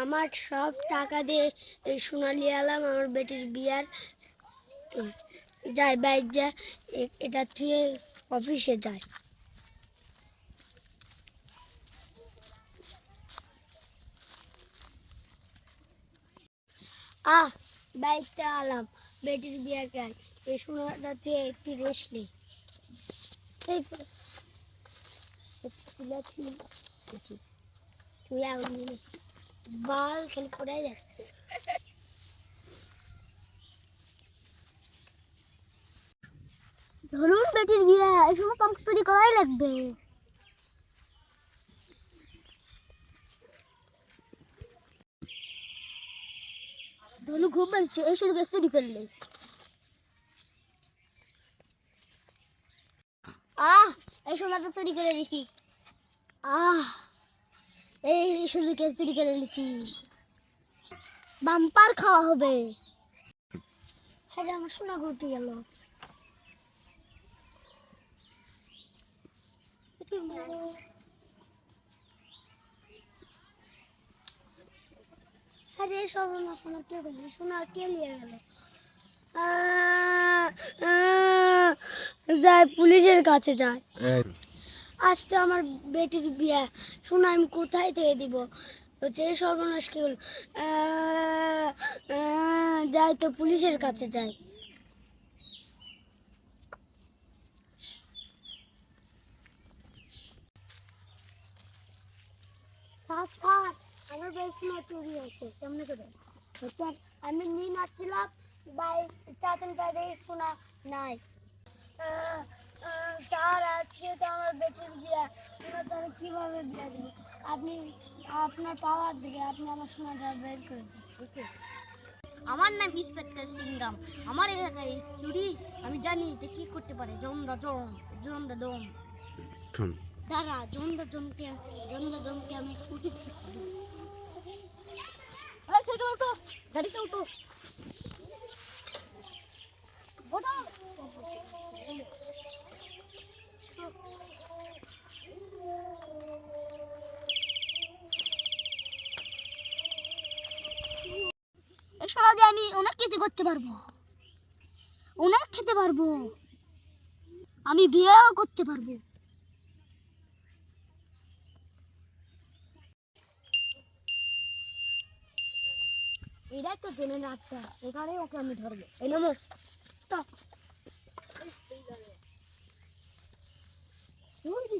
আমার সব টাকা দিয়ে সোনালি আলাম, আমার বেটির বিয়ার যায় বাইক যা এটা থুয়ে অফিসে যায়। আহ বাইকটা আলাম, বেটির বিয়ার গায় এই সোনাটা থুয়ে একটু রেস্ট নেই তুই আগুন বাল খেলে পড়ে যাচ্ছে। ধরুন বেটির বিয়ে, এই সময় কম চুরি করাই লাগবে। ধনু খুব বলছে এই চুরি করলে। আহ, এই সময় তো চুরি করে দেখি। আহ। এই কে চুরি করে লিখি বাম্পার খাওয়া হবে। হ্যাঁ আমার সোনা ঘুরতে গেল। আরে সব আমার সোনা, কে গেল সোনা, কে নিয়ে গেল? যায় পুলিশের কাছে যায়। আজকে আমার বেটির বিয়ে। শোনা, আমি কোথায় থেকে দিব? হচ্ছে সর্বনাশ কি হল? যাই তো পুলিশের কাছে যাই। আমার চুরি হয়েছে কেমনে করে? হচ্ছে আমি নিয়ে নাচছিলাম বাই চাতেন শোনা নাই। স্যার আজকে তো আমার বেটির বিয়ে শোনা তো আমি কীভাবে বিয়ে দিব আপনি আপনার পাওয়ার দিকে আপনি আমার সোনাটা বের করে দিন। ওকে আমার নাম ইন্সপেক্টর সিংগাম। আমার এলাকায় চুরি আমি জানি যে কি করতে পারে। জমদা জম জমদা দম। দাঁড়া জমদা জমকে জমদা জমকে আমি উচিত উঠো। গাড়িতে উঠো। এই আমি অনেক কিছু করতে পারব। অনেক খেতে পারব। আমি বিয়েও করতে পারব। এটাই তো জেনে রাখতে এখানে ওকে আমি ধরবো। এই নমস স্টপ তোর তুই শুনে কেন চুরি করলি এই সাদা দাদা ওকে মারো না জিনিসটা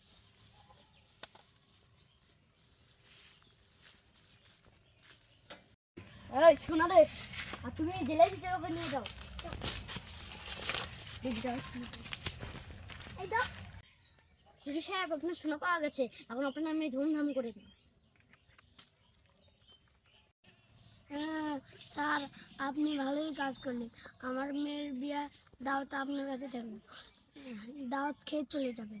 এই শোনা দে আর তুমি জেলে দিতে ওকে নিয়ে যাও। এই দাও দিদি সাহেব আপনার শোনা পাওয়া গেছে। এখন আপনার আমি ধুমধাম করে দিই হ্যাঁ, স্যার আপনি ভালোই কাজ করলেন। আমার মেয়ের বিয়ে দাওয়াত আপনার কাছে থাকল দাওয়াত খেয়ে চলে যাবে